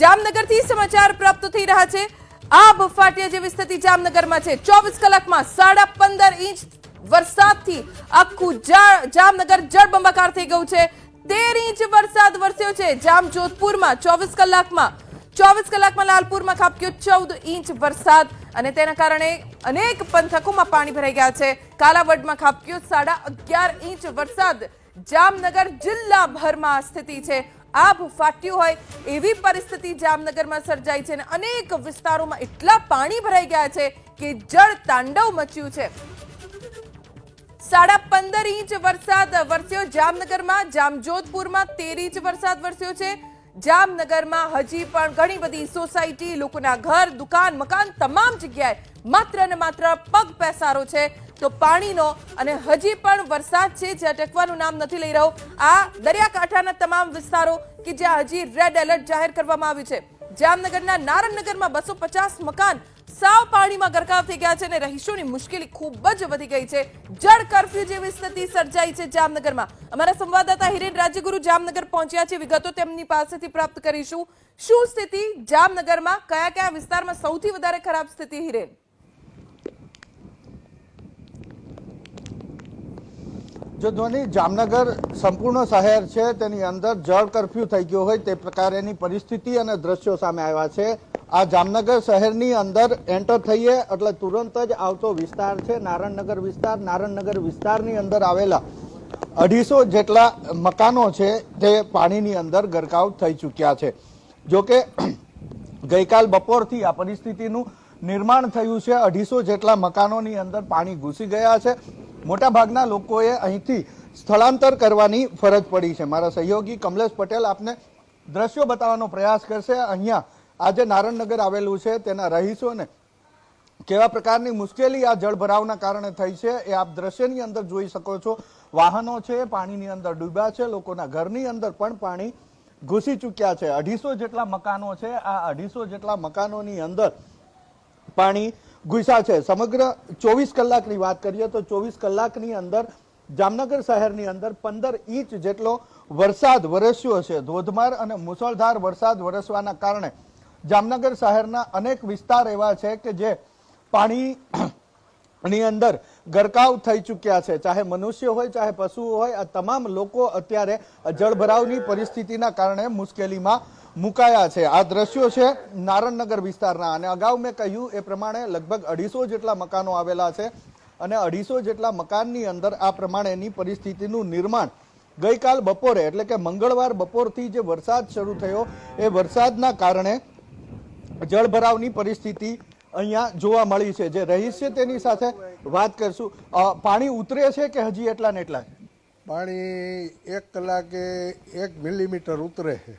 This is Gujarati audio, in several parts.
જામનગરથી સમાચાર પ્રાપ્ત થઈ રહ્યા છે. આ ફાટ્યા જેવી સ્થિતિ જામનગરમાં છે. ચોવીસ કલાકમાં સાડા પંદર ઇંચ વરસાદથી આખું જામનગર જળબંબાકાર થઈ ગયું છે. તેર ઇંચ વરસાદ વરસ્યો છે. જામજોધપુરમાં ચોવીસ કલાકમાં ચોવીસ કલાકમાં લાલપુરમાં ખાબક્યો ચૌદ ઇંચ વરસાદ અને તેના કારણે અનેક પંથકોમાં પાણી ભરાઈ ગયા છે. કાલાવડમાં ખાબક્યો સાડા અગિયાર ઇંચ વરસાદ. જામનગર જિલ્લાભરમાં સ્થિતિ છે. આભ ફાટ્યું હોય એવી પરિસ્થિતિ જામનગરમાં સર્જાઈ છે અને અનેક વિસ્તારોમાં એટલા પાણી ભરાઈ ગયા છે કે જળ તાંડવ મચ્યું છે. સાડા પંદર ઇંચ વરસાદ વરસ્યો જામનગરમાં, જામજોધપુરમાં તેર ઇંચ વરસાદ વરસ્યો છે. જામનગરમાં હજી પણ ઘણી બધી સોસાયટી, લોકોના ઘર, દુકાન, મકાન, તમામ જગ્યાએ માત્ર ને માત્ર પગ પેસારો છે. તો પાણીનો અને હજી પણ વરસાદ છે જે અટકવાનું નામ નથી લઈ રહ્યો. આ દરિયાકાંઠાના તમામ વિસ્તારો કે જ્યાં હજી રેડ એલર્ટ જાહેર કરવામાં આવ્યું છે. જામનગરના નારણનગરમાં બસો પચાસ મકાન સાવ પાણીમાં ગરકાવ થઈ ગયા છે અને રહીશોની મુશ્કેલી ખૂબ જ વધી ગઈ છે. જળ કરફ્યુ જેવી સ્થિતિ સર્જાઈ છે જામનગરમાં. અમારા સંવાદદાતા હિરેન રાજ્યગુરુ જામનગર પહોંચ્યા છે. વિગતો તેમની પાસેથી પ્રાપ્ત કરીશું. શું સ્થિતિ જામનગરમાં? કયા કયા વિસ્તારમાં સૌથી વધારે ખરાબ સ્થિતિ હિરેન? જો જામનગર સંપૂર્ણ શહેર છે, તેની અંદર જળ કર્ફ્યુ થઈ ગયો હોય તે પ્રકારેની પરિસ્થિતિ અને દ્રશ્યો સામે આવ્યા છે. આ જામનગર શહેરની અંદર એન્ટર થઈએ એટલે તુરંત જ આવતો વિસ્તાર છે, નારણનગર વિસ્તાર. નારણનગર વિસ્તારની અંદર આવેલા અઢીસો જેટલા મકાનો છે, તે પાણીની અંદર ગરકાવ થઈ ચૂક્યા છે. જોકે ગઈકાલ બપોરથી આ પરિસ્થિતિનું નિર્માણ થયું છે. અઢીસો જેટલા મકાનોની અંદર પાણી ઘૂસી ગયા છે. મોટાભાગના લોકોએ અહીંથી સ્થળાંતર કરવાની ફરજ પડી છે. મારા સહયોગી કમલેશ પટેલ આપને દ્રશ્યો બતાવવાનો પ્રયાસ કરશે. અહીંયા આજે નારણનગર આવેલું છે. તેના રહીશોને કેવા પ્રકારની મુશ્કેલી આ જળભરાવના કારણે થઈ છે એ આપ દ્રશ્યની અંદર જોઈ શકો છો. વાહનો છે, પાણીની અંદર ડૂબ્યા છે, લોકોના ઘરની અંદર પણ પાણી ઘૂસી ચૂક્યા છે. અઢીસો જેટલા મકાનો છે. આ અઢીસો જેટલા મકાનોની અંદર પાણી ઘૂસ્યા છે. સમગ્ર ચોવીસ કલાકની વાત કરીએ તો ચોવીસ કલાકની અંદર જામનગર શહેરની અંદર પંદર ઇંચ જેટલો વરસાદ વરસ્યો છે. ધોધમાર અને મુસળધાર વરસાદ વરસવાના કારણે જામનગર શહેરના અનેક વિસ્તાર એવા છે કે જે પાણી ની અંદર ગરકાવ થઈ ચૂક્યા છે. ચાહે મનુષ્ય હોય, ચાહે પશુઓ હોય, આ તમામ લોકો અત્યારે જળભરાવની પરિસ્થિતિના કારણે મુશ્કેલીમાં મુકાયા છે. આ દ્રશ્યો છે નારણનગર વિસ્તારના અને અગાઉ મેં કહ્યું એ પ્રમાણે લગભગ અઢીસો જેટલા મકાનો આવેલા છે અને અઢીસો જેટલા મકાનની અંદર આ પ્રમાણેની પરિસ્થિતિનું નિર્માણ ગઈકાલ બપોરે એટલે કે મંગળવાર બપોરથી જે વરસાદ શરૂ થયો એ વરસાદના કારણે જળભરાવની પરિસ્થિતિ અહીંયા જોવા મળી છે. જે રહીશ છે તેની સાથે વાત કરશું. પાણી ઉતરે છે કે હજી એટલા ને એટલા? પાણી એક કલાકે એક મિલીમીટર ઉતરે છે.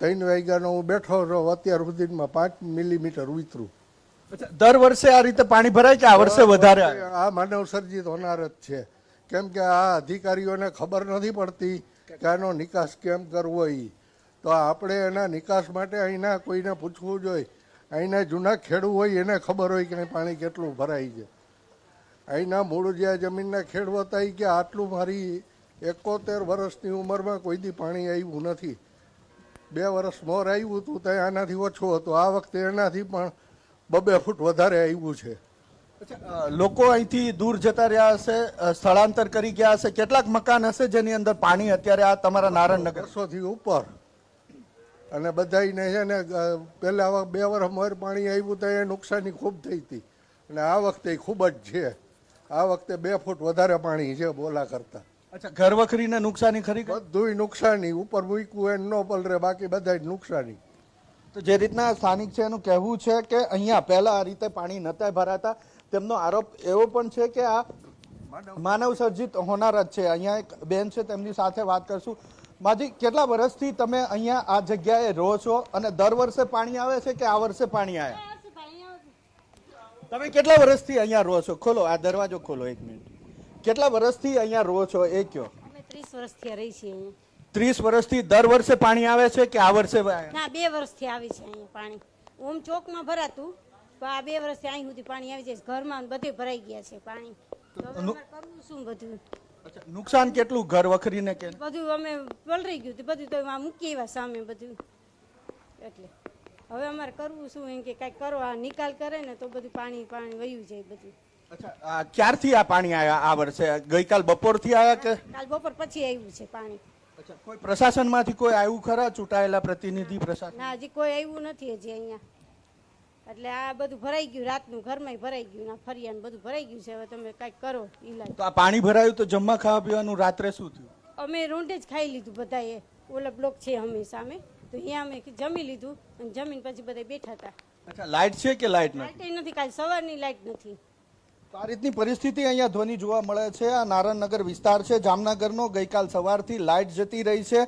ત્રણ વાગ્યાનો હું બેઠો રહો અત્યાર સુધીમાં પાંચ મિલીમીટર ઉતરું. દર વર્ષે આ રીતે પાણી ભરાય કે આ વર્ષે વધારે? આ માનવ સર્જિત હોનાર જ છે. કેમ કે આ અધિકારીઓને ખબર નથી પડતી કે આનો નિકાસ કેમ કરવો એ તો આપણે એના નિકાસ માટે અહીંના કોઈને પૂછવું જોઈએ. અહીંના જૂના ખેડૂ હોય એને ખબર હોય કે પાણી કેટલું ભરાય છે. અહીંના મૂળ જે જમીનના ખેડૂત હતા કે આટલું મારી એકોતેર વર્ષની ઉંમરમાં કોઈ દી પાણી આવ્યું નથી. બે વર્ષ મોર આવ્યું હતું ત્યાં આનાથી ઓછું હતું. આ વખતે એનાથી પણ બબે ફૂટ વધારે આવ્યું છે. લોકો અહીંથી દૂર જતા રહ્યા હશે સ્થળાંતર કરી ગયા હશે. કેટલાક મકાન હશે જેની અંદર પાણી અત્યારે આ તમારા નારાયણનગર? વર્ષોથી ઉપર. અને બધાને છે ને પહેલા બે વર્ષ મોર પાણી આવ્યું તો એ નુકસાની ખૂબ થઈ હતી. અને આ વખતે ખૂબ જ છે. આ વખતે બે ફૂટ વધારે પાણી છે બોલા કરતા. અચ્છા ઘર વખરીને નુકસાની ખરી બધું બધુંય નુકસાની ઉપર મૂક્યું એને ન પલરે બાકી બધા જ નુકસાની. તો જે રીતના સ્થાનિક છે એનું કહેવું છે કે અહીંયા પહેલા આ રીતે પાણી નતા ભરાતા. તેમનો આરોપ એવો પણ છે કે આ માનવ સર્જિત હોનાર જ છે. અહીંયા એક બેન છે તેમની સાથે વાત કરશું. માજી કેટલા વર્ષથી તમે અહીંયા આ જગ્યાએ રહો છો અને દર વર્ષે પાણી આવે છે કે આ વર્ષે પાણી આવે? તમે કેટલા વર્ષથી અહીંયા રહો છો? ખોલો આ દરવાજો ખોલો એક મિનિટ. કેટલા વર્ષથી અહીંયા રહો છો? એ કયો અમે ત્રીસ વર્ષથી રહી છીએ અહીંયા. ત્રીસ વર્ષથી દર વર્ષે પાણી આવે છે કે આ વર્ષે ના બે વર્ષથી આવે છે અહીંયા પાણી. ઓમ ચોકમાં ભરાતું પણ આ બે વર્ષથી અહીં સુધી પાણી આવી જાય ઘરમાં બધે ભરાઈ ગયા છે પાણી. તો કરવું શું બધું? અચ્છા, નુકસાન કેટલું ઘર વખરીને કે? બધું અમે પલરી ગયું બધું તો મૂકી આવ્યા સામે બધું. એટલે હવે અમારે કરવું શું એમ કે કાંઈક કરો આ નિકાલ કરે ને તો બધું પાણી પાણી વયું જાય બધું. અચ્છા ક્યારથી આ પાણી આવ્યા આ વર્ષે? ગઈકાલ બપોરથી આવ્યા કે? કાલ બપોર પછી આવ્યું છે પાણી. અચ્છા કોઈ પ્રશાસનમાંથી કોઈ આવ્યું ખરા? ચૂંટાયેલા પ્રતિનિધિ પ્રશાસન? ના હજી કોઈ આવ્યું નથી હજી અહીંયા. એટલે આ બધું ભરાઈ ગયું રાતનું ઘરમાં ભરાઈ ગયું ના ફરિયાન બધું ભરાઈ ગયું છે. હવે તમે કંઈક કરો ઈલાજ. તો આ પાણી ભરાયું તો જમવા ખાવા પીવાનું રાત્રે શું થયું? અમે રૂંઢે જ ખાઈ લીધું બધાએ. ઓલા બ્લોક છે અમે સામે. તો અહીંયા અમે જમી લીધું અને જમીન પછી બધા બેઠા હતા. અચ્છા લાઇટ છે કે લાઇટ નથી? લાઇટ નથી કાલ સવારની લાઇટ નથી. આ રીતની પરિસ્થિતિ અહીંયા ધ્વનિ જોવા મળે છે. આ નારાયણનગર વિસ્તાર છે. જામનગરનો ગઈકાલ સવારથી લાઇટ જતી રહી છે.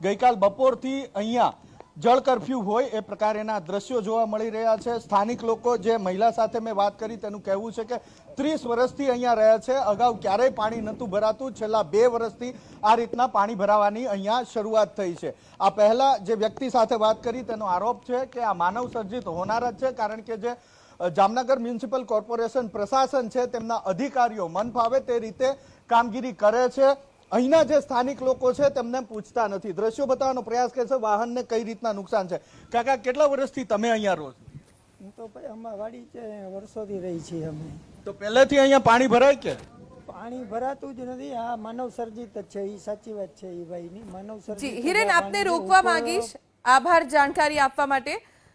ગઈકાલ બપોરથી અહીંયા જળ કરફ્યુ હોય એ પ્રકારેના દ્રશ્યો જોવા મળી રહ્યા છે. સ્થાનિક લોકો જે મહિલા સાથે મેં વાત કરી તેનું કહેવું છે કે ત્રીસ વર્ષથી અહીંયા રહ્યા છે. અગાઉ ક્યારેય પાણી નહોતું ભરાતું. છેલ્લા બે વર્ષથી આ રીતના પાણી ભરાવાની અહીંયા શરૂઆત થઈ છે. આ પહેલાં જે વ્યક્તિ સાથે વાત કરી તેનો આરોપ છે કે આ માનવ સર્જિત હોનાર જ છે, કારણ કે જે જામનગર મ્યુનિસિપલ કોર્પોરેશન પ્રશાસન છે તેમના અધિકારીઓ મન ફાવે તે રીતે કામગીરી કરે છે. અહીંના જે સ્થાનિક લોકો છે તેમને પૂછતા નથી. દ્રશ્યો બતાવવાનો પ્રયાસ કરે છે વાહનને કઈ રીતના નુકસાન છે? કાકા કેટલા વર્ષથી તમે અહીંયા રહો છો? હું તો ભાઈ અમારી વાડી છે વર્ષોથી રહી છીએ અમે. તો પહેલેથી અહીંયા પાણી ભરાય કે? પાણી ભરાતું જ નથી. આ માનવ સર્જિત જ છે એ સાચી વાત છે એ ભાઈની. માનવ સર્જિત હિરેન આપને રોકવા માંગીશ. આભાર જાણકારી આપવા માટે.